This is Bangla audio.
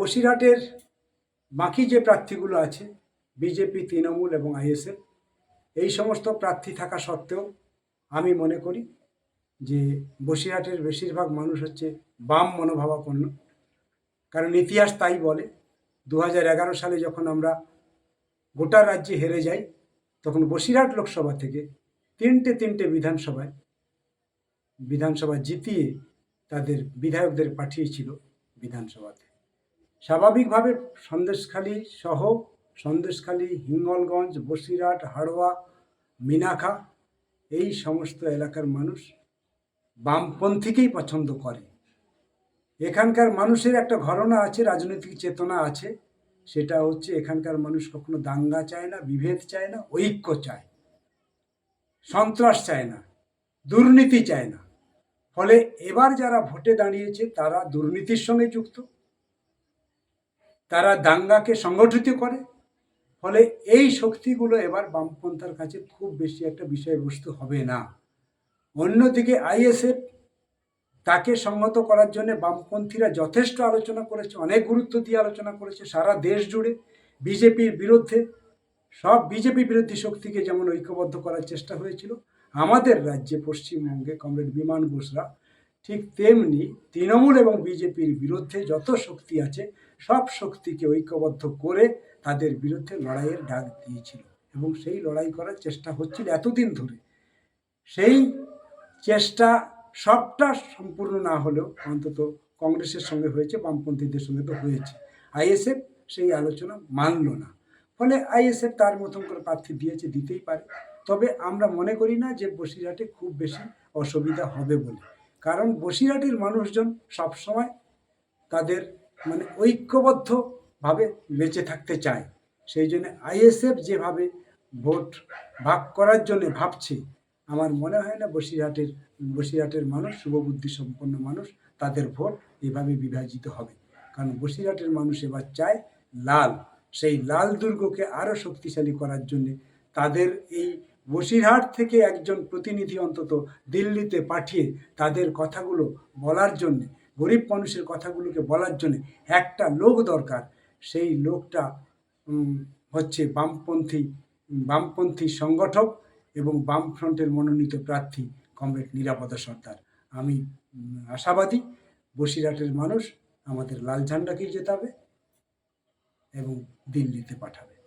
বসিরহাটের বাকি যে প্রার্থীগুলো আছে, বিজেপি, তৃণমূল এবং আইএসএফ এই সমস্ত প্রার্থী থাকা সত্ত্বেও আমি মনে করি যে বসিরহাটের বেশিরভাগ মানুষ হচ্ছে বাম মনোভাবাপন্ন। কারণ ইতিহাস তাই বলে দু সালে যখন আমরা গোটা রাজ্যে হেরে যাই, তখন বসিরহাট লোকসভা থেকে তিনটে তিনটে বিধানসভায়, বিধানসভা জিতিয়ে তাদের বিধায়কদের পাঠিয়েছিল বিধানসভাতে স্বাভাবিকভাবে সন্দেশখালী সহ সন্দেশখালী, হিঙ্গলগঞ্জ, বসিরহাট, হাড়োয়া, মিনাখা এই সমস্ত এলাকার মানুষ বামপন্থীকেই পছন্দ করে। এখানকার মানুষের একটা ঘটনা আছে, রাজনৈতিক চেতনা আছে, সেটা হচ্ছে এখানকার মানুষ কখনো দাঙ্গা চায় না, বিভেদ চায় না, ঐক্য চায়, সন্ত্রাস চায় না, দুর্নীতি চায় না। ফলে এবার যারা ভোটে দাঁড়িয়েছে, তারা দুর্নীতির সঙ্গে যুক্ত। তারা দাঙ্গাকে সংগঠিত করে। ফলে এই শক্তিগুলো এবার বামপন্থার কাছে খুব বেশি একটা বিষয়বস্তু হবে না। অন্যদিকে আইএসএফ তাকে সংহত করার জন্য বামপন্থীরা যথেষ্ট আলোচনা করেছে, অনেক গুরুত্ব দিয়ে আলোচনা করেছে সারা দেশ জুড়ে। বিজেপির বিরুদ্ধে, সব বিজেপি বিরোধী শক্তিকে যেমন ঐক্যবদ্ধ করার চেষ্টা হয়েছিল আমাদের রাজ্যে পশ্চিমবঙ্গে কমরেড বিমান বোসরা ঠিক তেমনি তৃণমূল এবং বিজেপির বিরুদ্ধে যত শক্তি আছে, সব শক্তিকে ঐক্যবদ্ধ করে তাদের বিরুদ্ধে লড়াইয়ের ডাক দিয়েছিল। এবং সেই লড়াই করার চেষ্টা হচ্ছিল এতদিন ধরে। সেই চেষ্টা সবটা সম্পূর্ণ না হলেও অন্তত কংগ্রেসের সঙ্গে হয়েছে, বামপন্থীদের সঙ্গে তো হয়েছে। আইএসএফ সেই আলোচনা মানল না। ফলে আইএসএফ তার মতন করে প্রার্থী দিয়েছে, দিতেই পারে। তবে আমরা মনে করি না যে বসিরহাটে খুব বেশি অসুবিধা হবে বলে। কারণ বসিরহাটের মানুষজন সবসময় তাদের মানে ঐক্যবদ্ধভাবে বেঁচে থাকতে চায়। সেই জন্য আইএসএফ যেভাবে ভোট ভাগ করার জন্য ভাবছে, আমার মনে হয় না বসিরহাটের বসিরহাটের মানুষ, শুভবুদ্ধি সম্পন্ন মানুষ তাদের ভোট এভাবে বিভাজিত হবে। কারণ বসিরহাটের মানুষ এবার চায় লাল। সেই লাল দুর্গকে আরও শক্তিশালী করার জন্যে তাদের এই বসিরহাট থেকে একজন প্রতিনিধি অন্তত দিল্লিতে পাঠিয়ে তাদের কথাগুলো বলার জন্যে, গরিব মানুষের কথাগুলোকে বলার জন্যে একটা লোক দরকার। সেই লোকটা হচ্ছে বামপন্থী বামপন্থী সংগঠক এবং বামফ্রন্টের মনোনীত প্রার্থী কমরেড নিরাপদা সর্দার। আমি আশাবাদী বসিরহাটের মানুষ আমাদের লাল ঝান্ডাকেই জেতাবে এবং দিল্লিতে পাঠাবে।